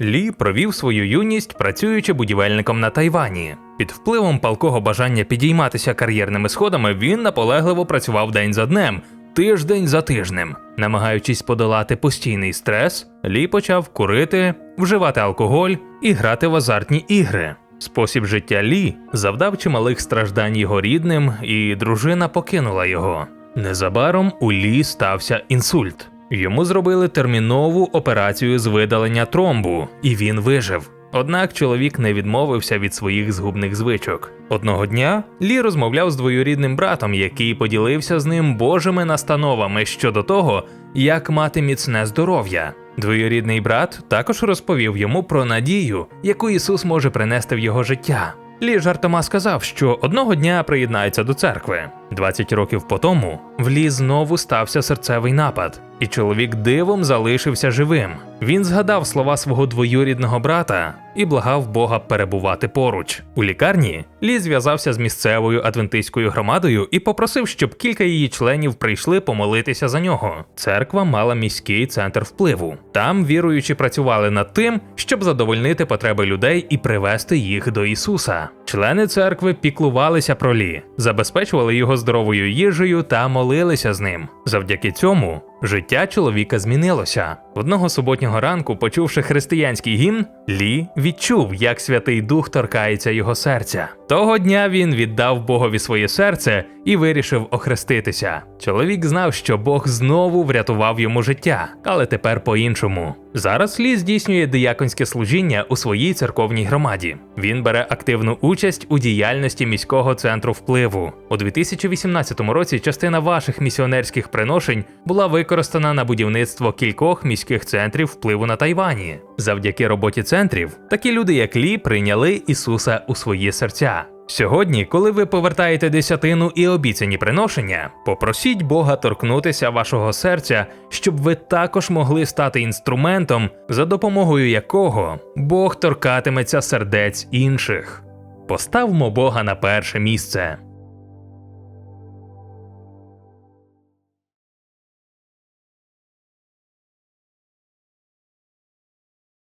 Лі провів свою юність, працюючи будівельником на Тайвані. Під впливом палкого бажання підійматися кар'єрними сходами він наполегливо працював день за днем, тиждень за тижнем. Намагаючись подолати постійний стрес, Лі почав курити, вживати алкоголь і грати в азартні ігри. Спосіб життя Лі завдав чималих страждань його рідним, і дружина покинула його. Незабаром у Лі стався інсульт. Йому зробили термінову операцію з видалення тромбу, і він вижив. Однак чоловік не відмовився від своїх згубних звичок. Одного дня Лі розмовляв з двоюрідним братом, який поділився з ним божими настановами щодо того, як мати міцне здоров'я. Двоюрідний брат також розповів йому про надію, яку Ісус може принести в його життя. Лі жартома сказав, що одного дня приєднається до церкви. 20 років по тому в Лі знову стався серцевий напад, і чоловік дивом залишився живим. Він згадав слова свого двоюрідного брата і благав Бога перебувати поруч. У лікарні Лі зв'язався з місцевою адвентистською громадою і попросив, щоб кілька її членів прийшли помолитися за нього. Церква мала міський центр впливу. Там віруючі працювали над тим, щоб задовольнити потреби людей і привести їх до Ісуса. Члени церкви піклувалися про Лі, забезпечували його здоровою їжею та молилися з ним. Завдяки цьому життя чоловіка змінилося. Одного суботнього ранку, почувши християнський гімн, Лі відчув, як Святий Дух торкається його серця. Того дня він віддав Богові своє серце і вирішив охреститися. Чоловік знав, що Бог знову врятував йому життя, але тепер по-іншому. Зараз Лі здійснює дияконське служіння у своїй церковній громаді. Він бере активну участь у діяльності міського центру впливу. У 2018 році частина ваших місіонерських приношень була використана на будівництво кількох міських центрів впливу на Тайвані. Завдяки роботі центрів, такі люди, як Лі, прийняли Ісуса у свої серця. Сьогодні, коли ви повертаєте десятину і обіцяні приношення, попросіть Бога торкнутися вашого серця, щоб ви також могли стати інструментом, за допомогою якого Бог торкатиметься сердець інших. Поставмо Бога на перше місце.